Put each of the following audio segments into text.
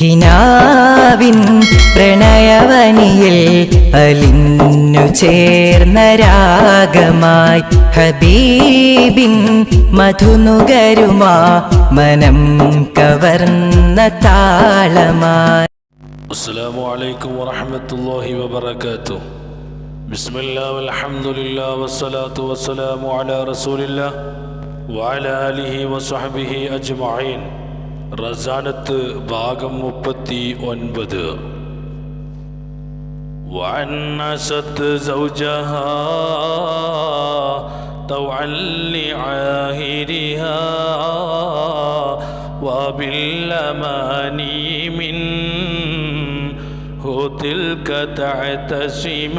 കിനാവിൻ പ്രണയവനിയിൽ അലിഞ്ഞു ചേർന്ന രാഗമായി ഹബീബിൻ മധുനുകരുമാ മനം കവർന്ന താളമായി السلام عليكم ورحمة الله وبركاته بسم الله والحمد لله والصلاة والسلام على رسول الله وعلى آله وصحبه أجمعين റസാനത്ത് ഭാഗം മുപ്പത്തി ഒൻപത് وعنست زوجها طوعا لعاهرها وبالأماني منه تلك تعتسم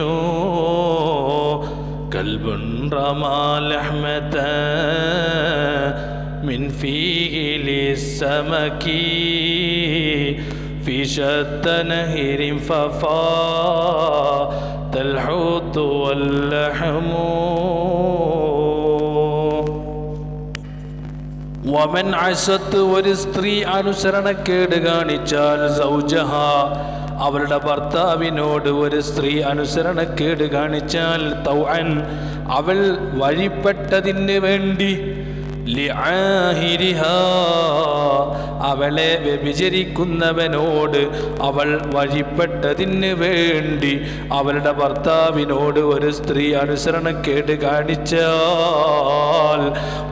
كلب رمى لحمة من فيه للسمك في شتى نهر ففاض الحوت واللحم വമൻ അസത്ത് ഒരു സ്ത്രീ അനുസരണക്കേട് കാണിച്ചാൽ സൗജഹ അവളുടെ ഭർത്താവിനോട് ഒരു സ്ത്രീ അനുസരണക്കേട് കാണിച്ചാൽ തൗഅൻ അവൾ വഴിപ്പെട്ടതിന് വേണ്ടി ലിആഹിരിഹാ അവളെ വ്യഭിചരിക്കുന്നവനോട് അവൾ വഴിപ്പെട്ടതിന് വേണ്ടി അവളുടെ ഭർത്താവിനോട് ഒരു സ്ത്രീ അനുസരണക്കേട് കാണിച്ചാൽ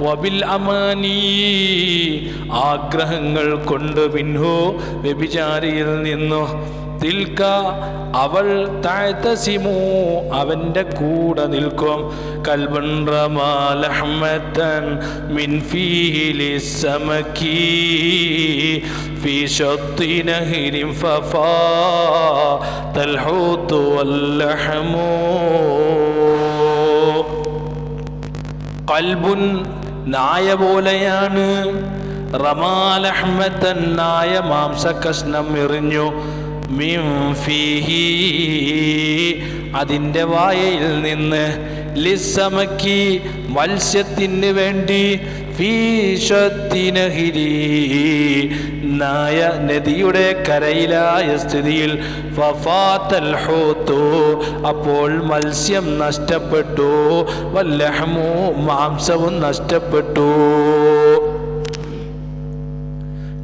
വബിൽ അമാനീ. ആഗ്രഹങ്ങൾ കൊണ്ട് പിൻഹു വ്യഭിചാരിയിൽ നിന്നു തിൽക്ക അവൾ താഴ്ത്തസിമു അവൻ്റെ കൂടെ നിൽക്കും കൽബൻ റമാലഹ്മത്തൻ മിൻ ഫീലി സമക്കി في شط نهر ففاض الحوت واللحم കൽബുൻ നായ പോലെയാണ് റമാലഹ്മത്തൻ നായ മാംസകഷ്ണം എറിഞ്ഞു മിം ഫീഹി അതിന്റെ വായയിൽ നിന്ന് ലിസമക്കി മത്സ്യത്തിന് വേണ്ടി ഭീഷത്തിനഹിരി നായ നദിയുടെ കരയിലായ സ്ഥിതിയിൽ അപ്പോൾ മത്സ്യം നഷ്ടപ്പെട്ടു. വല്ലഹമോ മാംസവും നഷ്ടപ്പെട്ടു.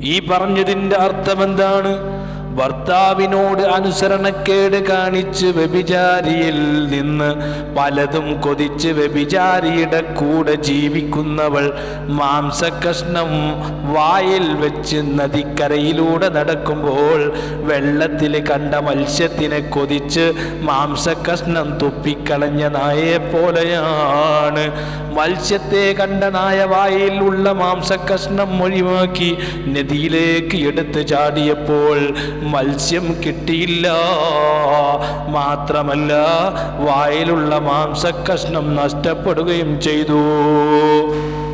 ഈ പറഞ്ഞതിന്റെ അർത്ഥം എന്താണ് ഭർത്താവിനോട് അനുസരണക്കേട് കാണിച്ച് വ്യഭിചാരിയിൽ നിന്ന് പലതും കൊതിച്ച് വ്യഭിചാരിയുടെ കൂടെ ജീവിക്കുന്നവൾ മാംസകഷ്ണം വായിൽ വെച്ച് നദിക്കരയിലൂടെ നടക്കുമ്പോൾ വെള്ളത്തിൽ കണ്ട മത്സ്യത്തിനെ കൊതിച്ച് മാംസകഷ്ണം തുപ്പിക്കളഞ്ഞ നായയെ പോലെയാണ്. മത്സ്യത്തെ കണ്ട നായ വായിൽ ഉള്ള മാംസകഷ്ണം ഒഴിവാക്കി നദിയിലേക്ക് എടുത്ത് ചാടിയപ്പോൾ മത്സ്യം കിട്ടിയില്ല. മാത്രമല്ല വായിലുള്ള മാംസക്കഷ്ണം നഷ്ടപ്പെടുകയും ചെയ്തു.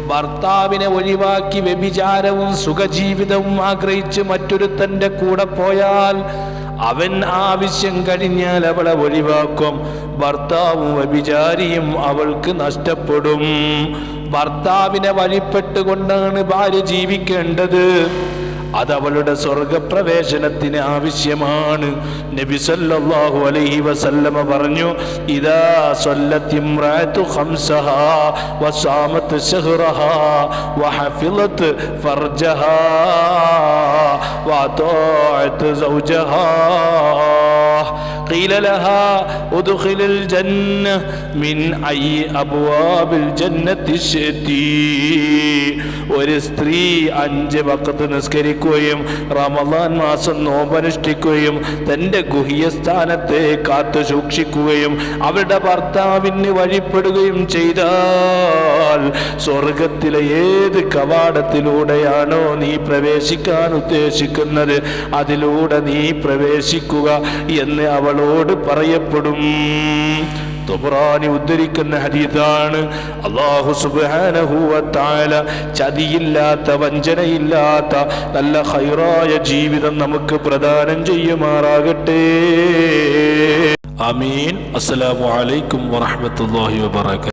ഭർത്താവിനെ ഒഴിവാക്കി വ്യഭിചാരവും സുഖജീവിതവും ആഗ്രഹിച്ച് മറ്റൊരുത്തന്റെ കൂടെ പോയാൽ അവൻ ആവശ്യം കഴിഞ്ഞാൽ അവളെ ഒഴിവാക്കും. ഭർത്താവും വ്യഭിചാരിയും അവൾക്ക് നഷ്ടപ്പെടും. ഭർത്താവിനെ വഴിപ്പെട്ടുകൊണ്ടാണ് ഭാര്യ ജീവിക്കേണ്ടത്. അത് അവളുടെ സ്വർഗപ്രവേശനത്തിന് ആവശ്യമാണ്. നബി സല്ലല്ലാഹു അലൈഹി വസല്ലമ പറഞ്ഞു ഇദാ സല്ലത്തി قيل لها ادخل الجنة من أي أبواب الجنة شئت ഒരു സ്ത്രീ അഞ്ച് വക്കത്ത് നിസ്കരിക്കുകയും റമദാൻ മാസം നോമ്പനുഷ്ഠിക്കുകയും തൻ്റെ ഗുഹ്യ സ്ഥാനത്തെ കാത്തു സൂക്ഷിക്കുകയും അവരുടെ ഭർത്താവിന് വഴിപ്പെടുകയും ചെയ്താൽ സ്വർഗത്തിലെ ഏത് കവാടത്തിലൂടെയാണോ നീ പ്രവേശിക്കാൻ ഉദ്ദേശിക്കുന്നത് അതിലൂടെ നീ പ്രവേശിക്കുക എന്ന് അവളോട് പറയപ്പെടും. തുബ്രാനി ഉദ്ധരിക്കുന്ന ഹദീസാണ് അള്ളാഹു സുബ്ഹാനഹു വതആല ചതിയില്ലാത്ത വഞ്ചനയില്ലാത്ത നല്ല ഹൈറായ ജീവിതം നമുക്ക് പ്രദാനം ചെയ്യുമാറാകട്ടെ. അമീൻ അസ്സലാമു അലൈക്കും വറഹ്മത്തുള്ളാഹി വബറകാതുഹു